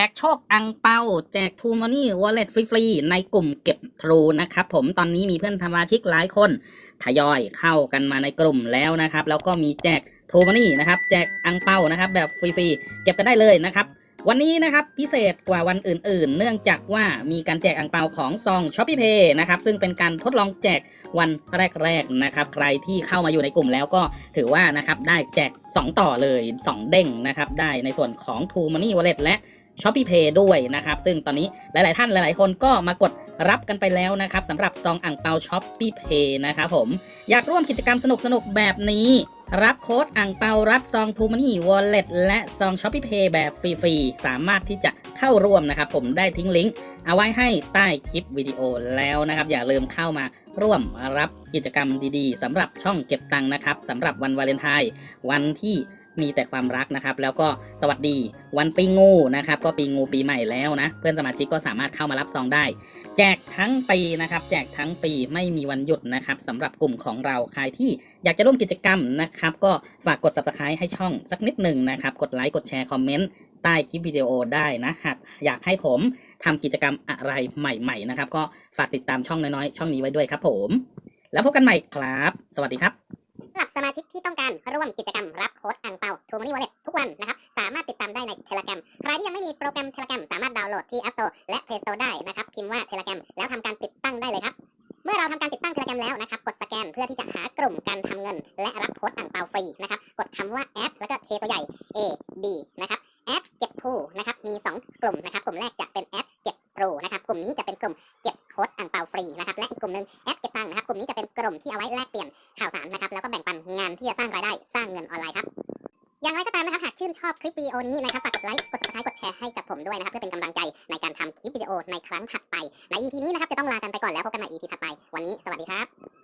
แจกโชคอังเปาแจกทูม o นี่วอลเล็ตฟรีๆในกลุ่มเก็บทรูนะครับผมตอนนี้มีเพื่อนสมาชิกหลายคนทยอยเข้ากันมาในกลุ่มแล้วนะครับ แล้วก็มีแจกทูม o นี่นะครับ แจกอังเปานะครับ แบบฟรีๆเก็บกันได้เลยนะครับ วันนี้นะครับพิเศษกว่าวันอื่นๆ เนื่องจากว่ามีการแจกอังเปาของซองช้อปปี้เพย์นะครับซึ่งเป็นการทดลองแจกวันแรกๆนะครับ ใครที่เข้ามาอยู่ในกลุ่มแล้วก็ถือว่านะครับได้แจก 2 ต่อเลย 2 เด้งนะครับ ได้ในส่วนของ True Money Wallet และ s h o p e e Pay ด้วยนะครับ ซึ่งตอนนี้หลาย ๆ ท่านหลาย ๆ คนก็มากดรับกันไปแล้วนะครับสำหรับซองอ่างเปา s h o p e e Pay นะครับผม อยากร่วมกิจกรรมสนุกๆแบบนี้ รับโค้ดอ่างเปารับซอง True Money Wallet และซอง s h o p e e Pay แบบฟรี ๆ สามารถที่จะเข้าร่วมนะครับ ผมได้ทิ้งลิงก์เอาไว้ให้ใต้คลิปวิดีโอแล้วนะครับ อย่าลืมเข้ามาร่วมรับกิจกรรมดี ๆสำหรับช่องเก็บตังค์นะครับสำหรับวันวาเลนไทน์วันที่ มีแต่ความรักนะครับ แล้วก็สวัสดีวันปีงูนะครับ ก็ปีงูปีใหม่แล้วนะ เพื่อนสมาชิกก็สามารถเข้ามารับซองได้ แจกทั้งปีนะครับ แจกทั้งปีไม่มีวันหยุดนะครับสำหรับกลุ่มของเราใครที่อยากจะร่วมกิจกรรมนะครับ ก็ฝากกด subscribe ให้ช่องสักนิดหนึ่งนะครับ กดไลค์กดแชร์คอมเมนต์ใต้คลิปวิดีโอได้นะหากอยากให้ผมทำกิจกรรมอะไรใหม่ ๆ นะครับ ก็ฝากติดตามช่องน้อยๆ ช่องนี้ไว้ด้วยครับผม แล้วพบกันใหม่ครับ สวัสดีครับ สำหรับสมาชิกที่ต้องการร่วมกิจกรรมรับโค้ดอ่างเปา t ูมันนี่วอลเล็ตทุกวันนะครับ สามารถติดตามได้ใน Telegram ใครที่ยังไม่มีโปรแกรม Telegram สามารถดาวน์โหลดที่ App Store และ Play Store ได้นะครับ พิมพ์ว่า Telegram แล้วทำการติดตั้งได้เลยครับ เมื่อเราทำการติดตั้ง Telegram แล้วนะครับ กดสแกนเพื่อที่จะหากลุ่มการทำเงิน และรับโค้ดอ่างเปาฟรีนะครับ กดคำว่า Add แล้วก็ K ตัวใหญ่ A B นะครับ Add เก็บ True นะครับ มี 2 กลุ่มนะครับ กลุ่มแรกจะเป็น Add เก็บ True นะครับ กลุ่มนี้จะเป็นกลุ่มเก็บโค้ดอ่างเปาฟรีนะครับ และอีกกลุ่มหนึ่ง Add เก็บ ตังนะครับกลุ่มนี้จะเป็นกลุ่มที่เอาไว้แลกเปลี่ยนข่าวสารนะครับแล้วก็แบ่งปันงานที่จะสร้างรายได้สร้างเงินออนไลน์ครับอย่างไรก็ตามนะครับหากชื่นชอบคลิปวิดีโอนี้นะครับฝากกดไลค์กด subscribe กดแชร์ให้กับผมด้วยนะครับเพื่อเป็นกำลังใจในการทำคลิปวิดีโอในครั้งถัดไปใน EP นี้นะครับจะต้องลากันไปก่อนแล้วพบกันใหม่ EP ถัดไปวันนี้สวัสดีครับ